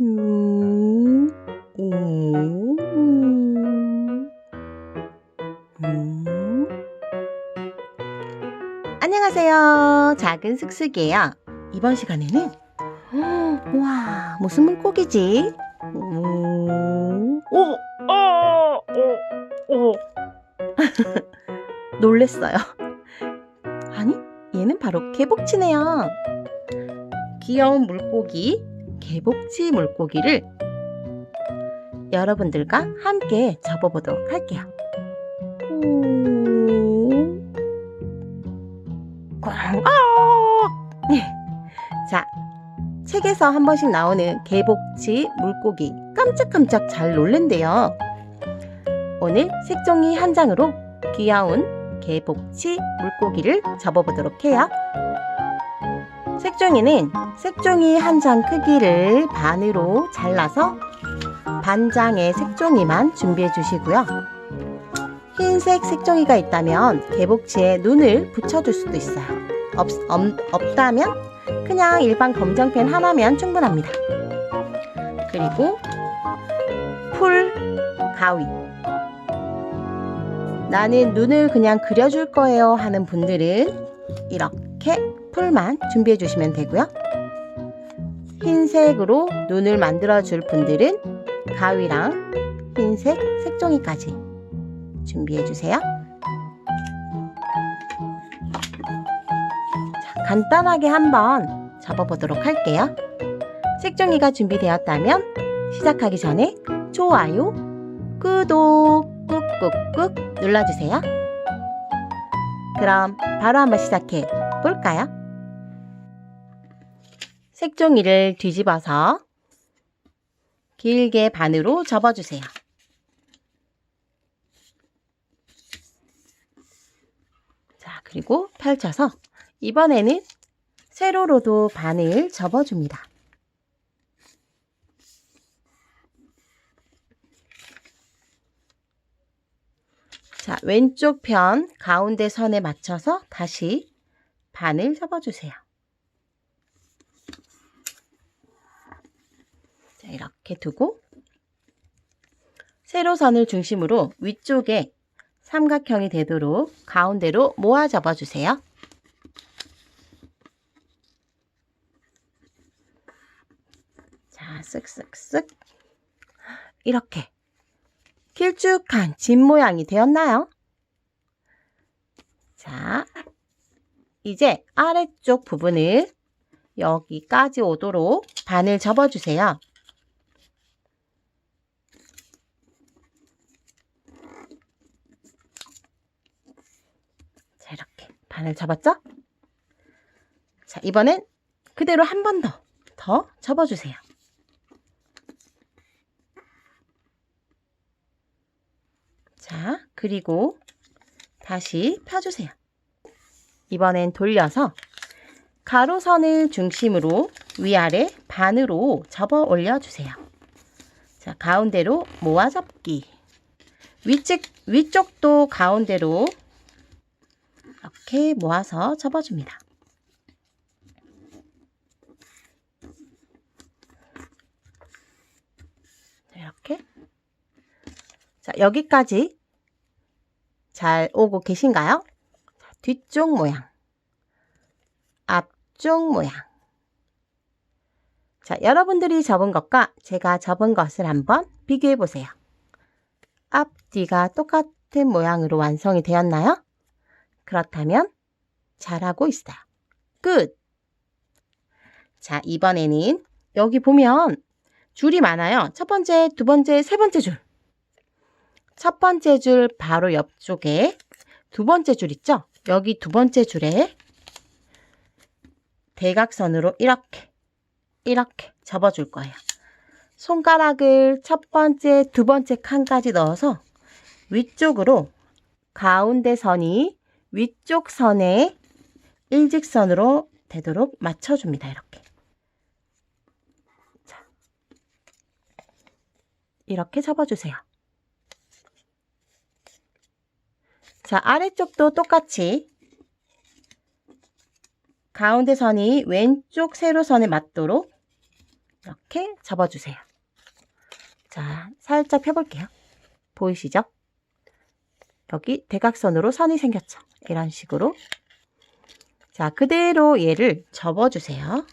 음, 오, 음. 안녕하세요. 작은 슥슥이에요. 이번 시간에는 어, 우와 무슨 물고기지? 오, 오, 아, 오, 오. 놀랬어요. 아니 얘는 바로 개복치네요. 귀여운 물고기 개복치 물고기를 여러분들과 함께 접어보도록 할게요. 아! 자, 책에서 한 번씩 나오는 개복치 물고기 깜짝깜짝 잘 놀랜대요. 오늘 색종이 한 장으로 귀여운 개복치 물고기를 접어보도록 해요. 색종이는 색종이 한 장 크기를 반으로 잘라서 반 장의 색종이만 준비해 주시고요. 흰색 색종이가 있다면 개복치에 눈을 붙여줄 수도 있어요. 없, 없, 없다면 그냥 일반 검정펜 하나면 충분합니다. 그리고 풀 가위 나는 눈을 그냥 그려줄 거예요 하는 분들은 이렇게 풀만 준비해 주시면 되고요. 흰색으로 눈을 만들어 줄 분들은 가위랑 흰색 색종이까지 준비해 주세요. 자, 간단하게 한번 접어보도록 할게요. 색종이가 준비되었다면 시작하기 전에 좋아요, 구독 꾹꾹꾹 눌러주세요. 그럼 바로 한번 시작해 볼까요? 색종이를 뒤집어서 길게 반으로 접어주세요. 자, 그리고 펼쳐서 이번에는 세로로도 반을 접어줍니다. 자, 왼쪽 편 가운데 선에 맞춰서 다시 반을 접어주세요. 자, 이렇게 두고 세로선을 중심으로 위쪽에 삼각형이 되도록 가운데로 모아 접어주세요. 자, 쓱쓱쓱 이렇게 길쭉한 집 모양이 되었나요? 자, 이제 아래쪽 부분을 여기까지 오도록 반을 접어주세요. 자, 이렇게 반을 접었죠? 자, 이번엔 그대로 한 번 더, 더 접어주세요. 자, 그리고 다시 펴주세요. 이번엔 돌려서 가로선을 중심으로 위아래 반으로 접어 올려주세요. 자, 가운데로 모아 접기. 위쪽, 위쪽도 가운데로 이렇게 모아서 접어줍니다. 자, 이렇게. 자, 여기까지 잘 오고 계신가요? 자, 뒤쪽 모양, 앞쪽 모양. 자, 여러분들이 접은 것과 제가 접은 것을 한번 비교해 보세요. 앞, 뒤가 똑같은 모양으로 완성이 되었나요? 그렇다면 잘하고 있어요. 끝! 자, 이번에는 여기 보면 줄이 많아요. 첫 번째, 두 번째, 세 번째 줄. 첫 번째 줄 바로 옆쪽에 두 번째 줄 있죠? 여기 두 번째 줄에 대각선으로 이렇게 이렇게 접어줄 거예요. 손가락을 첫 번째, 두 번째 칸까지 넣어서 위쪽으로 가운데 선이 위쪽 선에 일직선으로 되도록 맞춰줍니다. 이렇게. 자, 이렇게 접어주세요. 자, 아래쪽도 똑같이 가운데 선이 왼쪽 세로선에 맞도록 이렇게 접어주세요. 자, 살짝 펴볼게요. 보이시죠? 여기 대각선으로 선이 생겼죠? 이런 식으로. 자, 그대로 얘를 접어주세요.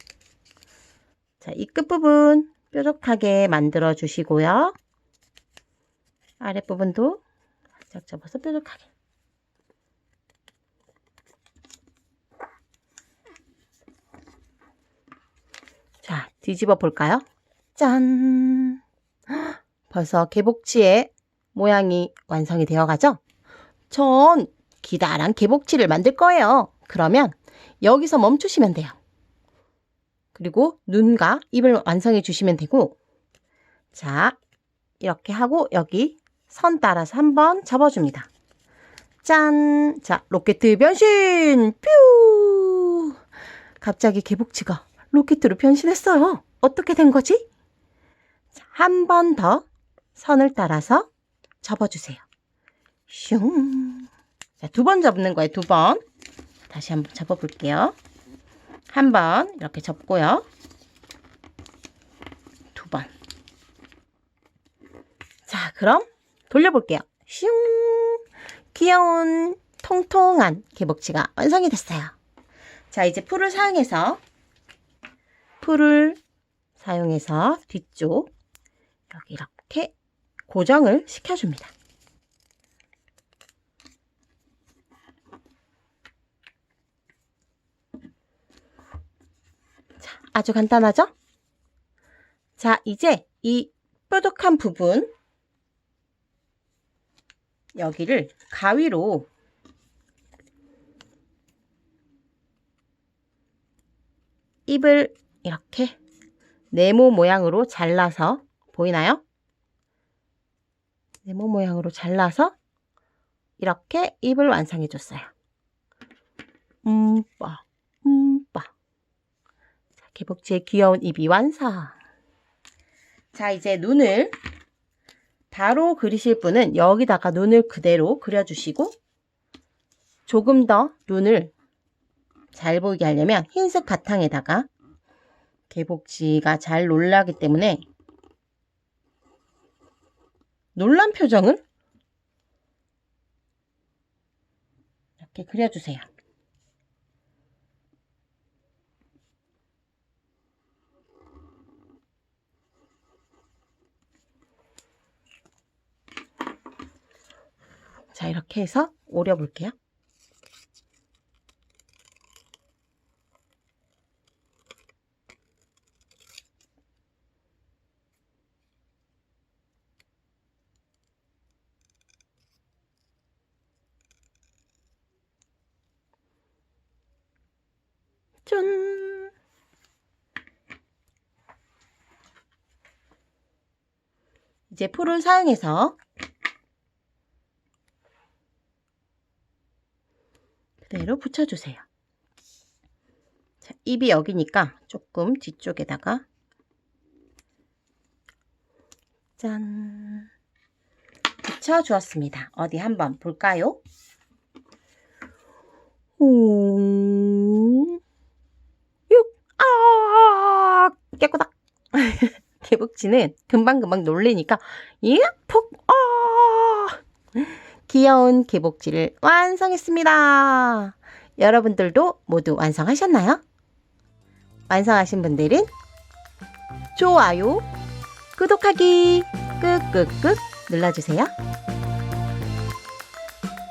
자, 이 끝부분 뾰족하게 만들어 주시고요. 아랫부분도 살짝 접어서 뾰족하게. 자, 뒤집어 볼까요? 짠! 헉, 벌써 개복치의 모양이 완성이 되어 가죠? 전 기다란 개복치를 만들 거예요. 그러면 여기서 멈추시면 돼요. 그리고 눈과 입을 완성해 주시면 되고, 자, 이렇게 하고 여기 선 따라서 한번 접어줍니다. 짠! 자, 로켓 변신! 뾰! 갑자기 개복치가 로켓으로 변신했어요. 어떻게 된 거지? 한 번 더 선을 따라서 접어주세요. 슝. 자, 두 번 접는 거예요. 두 번. 다시 한번 접어볼게요. 한 번 이렇게 접고요. 두 번. 자, 그럼 돌려볼게요. 슝. 귀여운 통통한 개복치가 완성이 됐어요. 자, 이제 풀을 사용해서 풀을 사용해서 뒤쪽 여기 이렇게 고정을 시켜줍니다. 아주 간단하죠? 자, 이제 이 뾰족한 부분 여기를 가위로 입을 이렇게 네모 모양으로 잘라서 보이나요? 네모 모양으로 잘라서 이렇게 입을 완성해 줬어요. 음빠. 자, 개복치의 귀여운 입이 완성. 자, 이제 눈을 바로 그리실 분은 여기다가 눈을 그대로 그려주시고 조금 더 눈을 잘 보이게 하려면 흰색 바탕에다가 개복치가 잘 놀라기 때문에 놀란 표정을 이렇게 그려주세요. 자, 이렇게 해서 오려 볼게요. 짠! 이제 풀을 사용해서 그대로 붙여주세요. 자, 입이 여기니까 조금 뒤쪽에다가 짠 붙여주었습니다. 어디 한번 볼까요? 오, 육, 아, 깨꼬닥. 개복치는 금방금방 놀래니까, 예, 푹, 아. 귀여운 개복치를 완성했습니다. 여러분들도 모두 완성하셨나요? 완성하신 분들은 좋아요, 구독하기 끄끄끄 눌러주세요.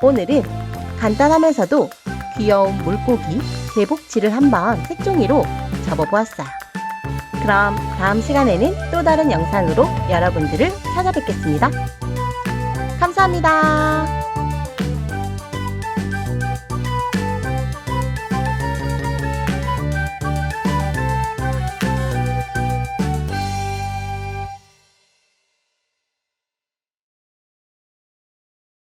오늘은 간단하면서도 귀여운 물고기 개복치를 한번 색종이로 접어보았어요. 그럼 다음 시간에는 또 다른 영상으로 여러분들을 찾아뵙겠습니다. 감사합니다.